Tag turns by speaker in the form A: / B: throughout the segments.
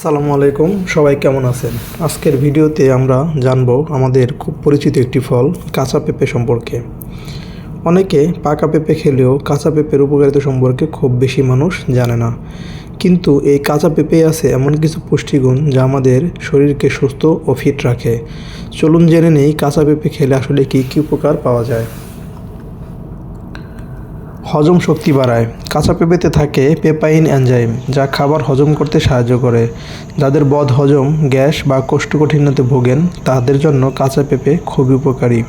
A: আসসালামু আলাইকুম, সবাই কেমন আছেন? আজকের ভিডিওতে আমরা জানব আমাদের খুব পরিচিত একটি ফল, কাঁচা পেঁপে সম্পর্কে। অনেকে পাকা পেঁপে খেলেও কাঁচা পেঁপের উপকারিতা সম্পর্কে খুব বেশি মানুষ জানে না। কিন্তু এই কাঁচা পেঁপে আছে এমন কিছু পুষ্টিগুণ যা আমাদের শরীরকে সুস্থ ও ফিট রাখে। চলুন জেনে নেই কাঁচা পেঁপে খেলে আসলে কী কী উপকার পাওয়া যায়। হজম শক্তি বাড়ায়। কাঁচা পেঁপেতে থাকে পেপাইন এনজাইম, যা খাবার হজম করতে সাহায্য করে। যাদের বদ হজম, গ্যাস বা কোষ্ঠকাঠিন্যতে ভোগেন, তাদের জন্য কাঁচা পেঁপে খুবই উপকারী।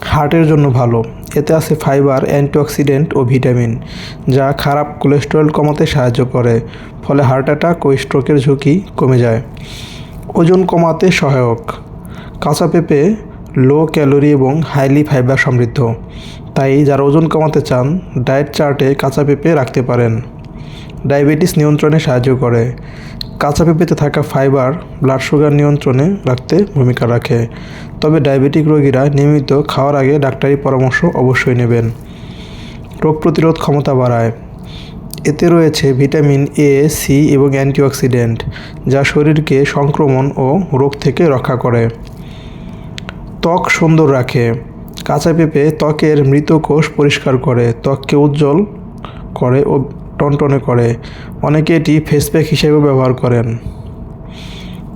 A: হার্টের জন্য ভালো। এতে আছে ফাইবার, অ্যান্টিঅক্সিডেন্ট ও ভিটামিন, যা খারাপ কোলেস্টেরল কমাতে সাহায্য করে, ফলে হার্ট অ্যাটাক ও স্ট্রোকের ঝুঁকি কমে যায়। ওজন কমাতে সহায়ক। কাঁচা পেঁপে লো ক্যালোরি এবং হাইলি ফাইবার সমৃদ্ধ। তাই যারা ওজন কমাতে চান, ডায়েট চার্টে কাঁচা পেঁপে রাখতে পারেন। ডায়াবেটিস নিয়ন্ত্রণে সাহায্য করে। কাঁচা পেঁপেতে থাকা ফাইবার, ব্লাড সুগার নিয়ন্ত্রণে রাখতে ভূমিকা রাখে। তবে ডায়াবেটিক রোগীরা নিয়মিত খাওয়ার আগে ডাক্তারি পরামর্শ অবশ্যই নেবেন। রোগ প্রতিরোধ ক্ষমতা বাড়ায়। এতে রয়েছে ভিটামিন এ সি এবং অ্যান্টিঅক্সিডেন্ট, যা শরীরকে সংক্রমণ ও রোগ থেকে রক্ষা করে। ত্বক সুন্দর রাখে। কাঁচা পেঁপে ত্বকের মৃত কোষ পরিষ্কার করে, ত্বককে উজ্জ্বল করে ও টনটনে করে। অনেকে এটি ফেস প্যাক হিসেবে ব্যবহার করেন।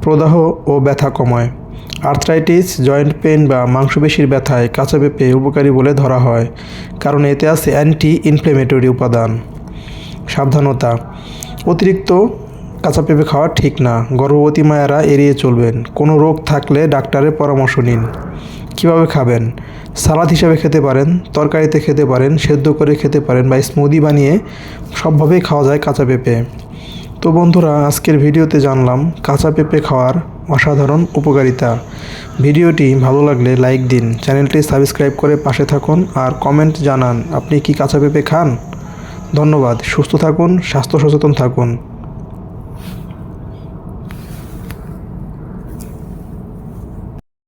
A: প্রদাহ ও ব্যথা কমায়। আর্থ্রাইটিস, জয়েন্ট পেন বা মাংসপেশির ব্যথায় কাঁচা পেঁপে উপকারী বলে ধরা হয়, কারণ এতে আছে অ্যান্টি ইনফ্লেমেটরি উপাদান। সাবধানতা। অতিরিক্ত কাঁচা পেঁপে খাওয়া ঠিক না। গর্ভবতী মায়েরা এড়িয়ে চলবেন। কোনো রোগ থাকলে ডাক্তারের পরামর্শ নিন। কীভাবে খাবেন? সালাদ হিসাবে খেতে পারেন, তরকারিতে খেতে পারেন, সেদ্ধ করে খেতে পারেন বা স্মুদি বানিয়ে সবভাবেই খাওয়া যায় কাঁচা পেঁপে। তো বন্ধুরা, আজকের ভিডিওতে জানলাম কাঁচা পেঁপে খাওয়ার অসাধারণ উপকারিতা। ভিডিওটি ভালো লাগলে লাইক দিন, চ্যানেলটি সাবস্ক্রাইব করে পাশে থাকুন আর কমেন্ট জানান, আপনি কি কাঁচা পেঁপে খান? ধন্যবাদ, সুস্থ থাকুন, স্বাস্থ্য সচেতন থাকুন।